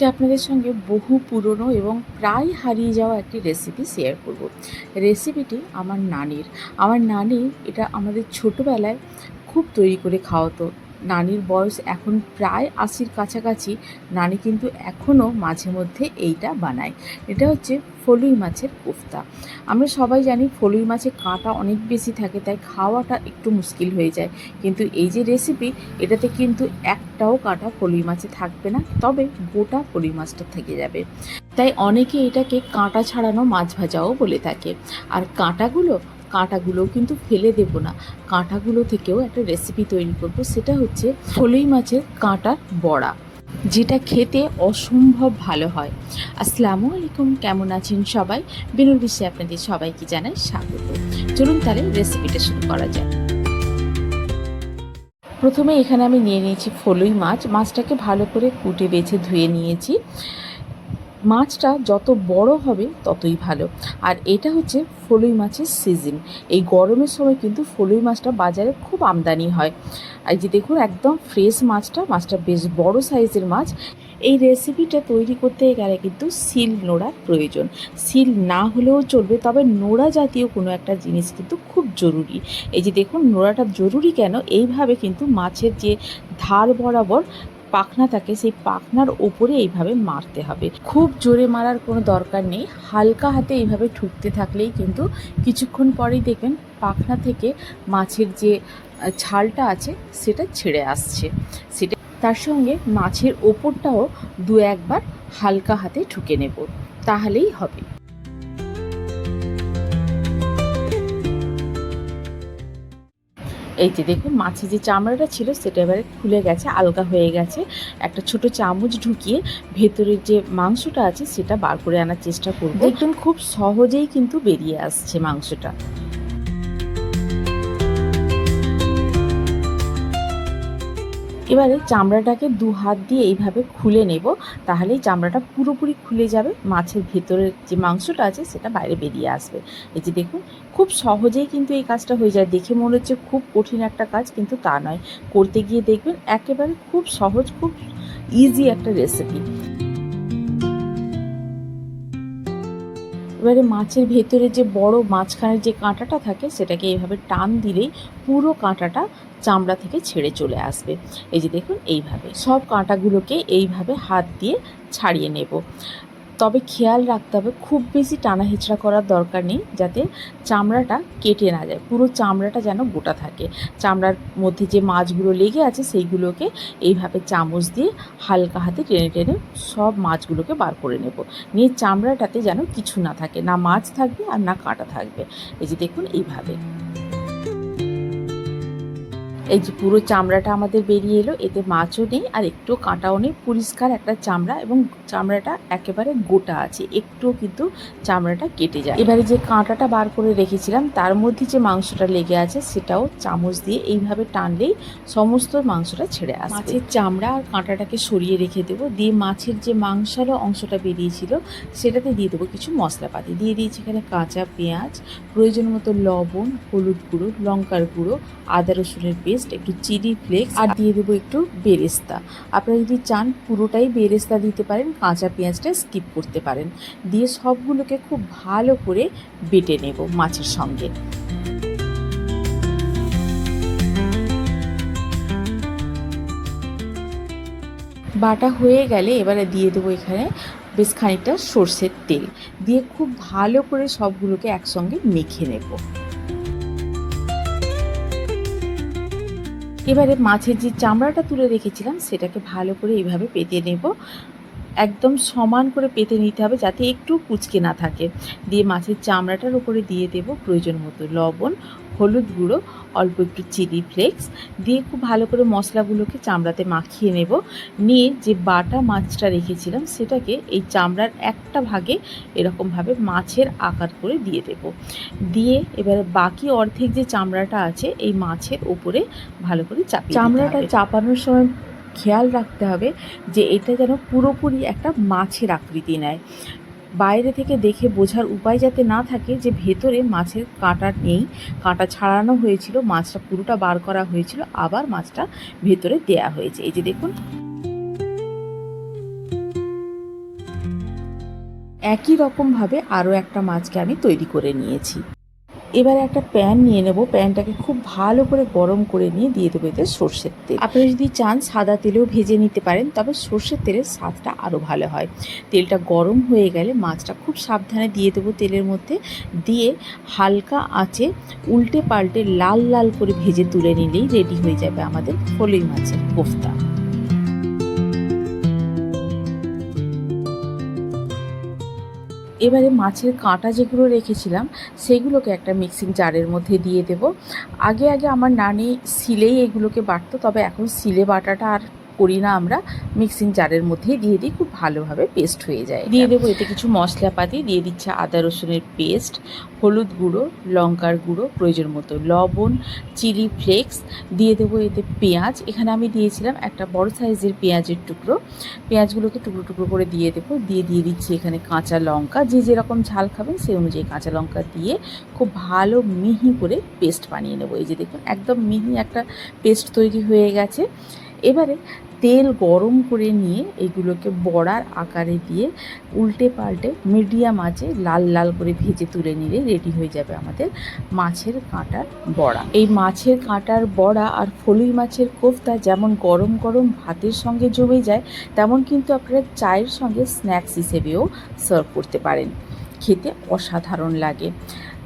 আজকে আপনাদের সঙ্গে বহু পুরনো এবং প্রায় হারিয়ে যাওয়া একটি রেসিপি শেয়ার করব। রেসিপিটি আমার নানির। আমার নানি এটা আমাদের ছোটোবেলায় খুব তৈরি করে খাওয়াতো। নানির বয়স এখন প্রায় আশির কাছাকাছি, নানি কিন্তু এখনও মাঝে মধ্যে এইটা বানায়। এটা হচ্ছে ফলুই মাছের কোফতা। আমরা সবাই জানি ফলুই মাছের কাঁটা অনেক বেশি থাকে, তাই খাওয়াটা একটু মুশকিল হয়ে যায়। কিন্তু এই যে রেসিপি এটাতে কিন্তু একটাও কাঁটা ফলুই মাছে থাকবে না, তবে গোটা ফলুই মাছটা থেকে যাবে। তাই অনেকে এটাকে কাঁটা ছাড়ানো মাছ ভাজাও বলে থাকে। আর কাঁটাগুলো কাঁটাগুলোও কিন্তু ফেলে দেবো না। কাঁটাগুলো থেকেও একটা রেসিপি তৈরি করব, সেটা হচ্ছে ফলুই মাছের কাঁটার বড়া, যেটা খেতে অসম্ভব ভালো হয়। আসসালামু আলাইকুম, কেমন আছেন সবাই? বিনুর বিশ্বে আপনাদের সবাইকে জানাই স্বাগত। চলুন তাহলে রেসিপিটা শুরু করা যায় প্রথমে এখানে আমি নিয়ে নিয়েছি ফলুই মাছ। মাছটাকে ভালো করে কুটে বেছে ধুয়ে নিয়েছি। মাছটা যত বড় হবে ততই ভালো। আর এটা হচ্ছে ফলুই মাছের সিজন এই গরমের সময় কিন্তু ফলুই মাছটা বাজারে খুব আমদানি হয়। আর যে দেখুন, একদম ফ্রেশ মাছটা মাছটা বেশ বড় সাইজের মাছ। এই রেসিপিটা তৈরি করতে গেলে কিন্তু সিল নোড়ার প্রয়োজন। সিল না হলেও চলবে, তবে নোড়া জাতীয় কোনো একটা জিনিস কিন্তু খুব জরুরি। এই যে দেখুন, নোড়াটা জরুরি কেন? এইভাবে কিন্তু মাছের যে ধার বরাবর পাখনা থাকে, সেই পাখনার ওপরে এইভাবে মারতে হবে। খুব জোরে মারার কোনো দরকার নেই। হালকা হাতে এইভাবে ঠুকতে থাকলেই কিন্তু কিছুক্ষণ পরেই দেখবেন পাখনা থেকে মাছের যে ছালটা আছে, সেটা ছেড়ে আসছে। সেটা তার সঙ্গে মাছের ওপরটাও দু একবার হালকা হাতে ঠুকে নেব। তাহলেই হবে। এই যে দেখুন মাছের যে চামড়াটা ছিল সেটা এবারে খুলে গেছে, আলগা হয়ে গেছে। একটা ছোট চামচ ঢুকিয়ে ভেতরের যে মাংসটা আছে সেটা বার করে আনার চেষ্টা করব। দেখবেন খুব সহজেই কিন্তু বেরিয়ে আসছে মাংসটা। এবারে চামড়াটাকে দু হাত দিয়ে এইভাবে খুলে নেব, তাহলেই চামড়াটা পুরোপুরি খুলে যাবে, মাছের ভেতরের যে মাংসটা আছে সেটা বাইরে বেরিয়ে আসবে। এই যে দেখুন, খুব সহজেই কিন্তু এই কাজটা হয়ে যায়। দেখে মনে হচ্ছে খুব কঠিন একটা কাজ, কিন্তু তা নয়। করতে গিয়ে দেখবেন একেবারে খুব সহজ, খুব ইজি একটা রেসিপি এবারে মাছের ভেতরে যে বড় মাঝখানের যে কাঁটাটা থাকে, সেটাকে এইভাবে টান দিলেই পুরো কাঁটাটা চামড়া থেকে ছেড়ে চলে আসবে। এই যে দেখুন, এইভাবে। সব কাঁটাগুলোকে এইভাবে হাত দিয়ে ছাড়িয়ে নেব। তবে খেয়াল রাখতে হবে, খুব বেশি টানা হেঁচড়া করার দরকার নেই যাতে চামড়াটা কেটে না যায়। পুরো চামড়াটা যেন গোটা থাকে। চামড়ার মধ্যে যে মাছগুলো লেগে আছে সেইগুলোকে এইভাবে চামচ দিয়ে হালকা হাতে টেনে টেনে সব মাছগুলোকে বার করে নেব। নিয়ে চামড়াটাতে যেন কিছু না থাকে, না মাছ থাকবে আর না কাঁটা থাকবে। এই যে দেখুন এইভাবে। এই যে পুরো চামড়াটা আমাদের বেরিয়ে এলো, এতে মাছও নেই আর একটু কাঁটাও নেই। পরিষ্কার একটা চামড়া এবং চামড়াটা একেবারে গোটা আছে, একটুও কিন্তু চামড়াটা কেটে যায়। এবারে যে কাঁটাটা বার করে রেখেছিলাম, তার মধ্যে যে মাংসটা লেগে আছে, সেটাও চামচ দিয়ে এইভাবে টানলেই সমস্ত মাংসটা ছেড়ে আসবে। মাছের চামড়া আর কাঁটাটাকে সরিয়ে রেখে দেবো, দিয়ে মাছের যে মাংসালো অংশটা বেরিয়েছিল, সেটাতে দিয়ে দেবো কিছু মশলাপাতি। দিয়ে দিয়েছি এখানে কাঁচা পেঁয়াজ, প্রয়োজন মতো লবণ, হলুদ গুঁড়ো, লঙ্কার গুঁড়ো, আদা রসুনের পেস্ট, একটু চিলি ফ্লেক্স, আর দিয়ে দেবো একটু বেরেস্তা। আপনারা যদি চান, পুরোটাই বেরেস্তা দিতে পারেন কাঁচা পেঁয়াজটা স্কিপ করতে পারেন। দিয়ে সবগুলোকে খুব ভালো করে বেটে নেব মাছের সঙ্গে। বাটা হয়ে গেলে এবারে দিয়ে দেবো এখানে বেশ খানিকটা সর্ষের তেল। দিয়ে খুব ভালো করে সবগুলোকে একসঙ্গে মেখে নেব। এবারে মাছের যে চামড়াটা তুলে রেখেছিলাম, সেটাকে ভালো করে এইভাবে পেতে নেব। একদম সমান করে পেতে নিতে হবে যাতে একটু কুচকে না থাকে। দিয়ে মাছের চামড়াটার উপরে দিয়ে দেব প্রয়োজন মতো লবণ হলুদ গুঁড়ো অল্প একটু চিলি ফ্লেক্স। দিয়ে খুব ভালো করে মশলাগুলোকে চামড়াতে মাখিয়ে নেব। নিয়ে যে বাটা মাছটা রেখেছিলাম সেটাকে এই চামড়ার একটা ভাগে এরকমভাবে মাছের আকার করে দিয়ে দেব। দিয়ে এবারে বাকি অর্ধেক যে চামড়াটা আছে এই মাছের উপরে ভালো করে চাপিয়ে চামড়াটা চাপানোর সময় খেয়াল রাখতে হবে যে এটা যেন পুরোপুরি একটা মাছের আকৃতি নেয়। বাইরে থেকে দেখে বোঝার উপায় যাতে না থাকে যে ভেতরে মাছের কাঁটা নেই, কাঁটা ছাড়ানো হয়েছিল, মাছটা পুরোটা বার করা হয়েছিল, আবার মাছটা ভেতরে দেয়া হয়েছে। এই যে দেখুন। একই রকমভাবে আরও একটা মাছকে আমি তৈরি করে নিয়েছি। এবারে একটা প্যান নিয়ে নেব। প্যানটাকে খুব ভালো করে গরম করে নিয়ে দিয়ে দেবো এতে সর্ষের তেল। আপনারা যদি চান সাদা তেলেও ভেজে নিতে পারেন, তবে সর্ষের তেলের স্বাদটা আরও ভালো হয়। তেলটা গরম হয়ে গেলে মাছটা খুব সাবধানে দিয়ে দেবো তেলের মধ্যে। দিয়ে হালকা আঁচে উল্টে পাল্টে লাল লাল করে ভেজে তুলে নিলেই রেডি হয়ে যাবে আমাদের ফলই মাছের কোফতা। এবারে মাছের কাঁটা যেগুলো রেখেছিলাম, সেগুলোকে একটা মিক্সিং জারের মধ্যে দিয়ে দেব। আগে আগে আমার নানি সিলেই এগুলোকে বাটতো, তবে এখন সিলে বাটাটা আর করি না আমরা মিক্সিং জারের মধ্যেই দিয়ে দিই খুব ভালোভাবে পেস্ট হয়ে যায় দিয়ে দেবো এতে কিছু মশলাপাতি দিয়ে দিচ্ছে আদা রসুনের পেস্ট হলুদ গুঁড়ো লঙ্কার গুঁড়ো প্রয়োজন মতো লবণ চিলি ফ্লেক্স দিয়ে দেবো এতে পেঁয়াজ। এখানে আমি দিয়েছিলাম একটা বড় সাইজের পেঁয়াজের টুকরো। পেঁয়াজগুলোকে টুকরো টুকরো করে দিয়ে দেবো। দিয়ে দিয়ে দিচ্ছি এখানে কাঁচা লঙ্কা। যে যেরকম ঝাল খাবেন সেই অনুযায়ী কাঁচা লঙ্কা দিয়ে খুব ভালো মিহি করে পেস্ট বানিয়ে নেব। এই যে দেখুন একদম মিহি একটা পেস্ট তৈরি হয়ে গেছে। এবারে তেল গরম করে নিয়ে এগুলোকে বড়ার আকারে দিয়ে উল্টে পাল্টে মিডিয়াম আঁচে লাল লাল করে ভেজে তুলে নিলে রেডি হয়ে যাবে আমাদের মাছের কাঁটার বড়া। এই মাছের কাঁটার বড়া আর ফলুই মাছের কোফতা যেমন গরম গরম ভাতের সঙ্গে জমে যায়, তেমন কিন্তু আপনারা চায়ের সঙ্গে স্ন্যাক্স হিসেবেও সার্ভ করতে পারেন। খেতে অসাধারণ লাগে।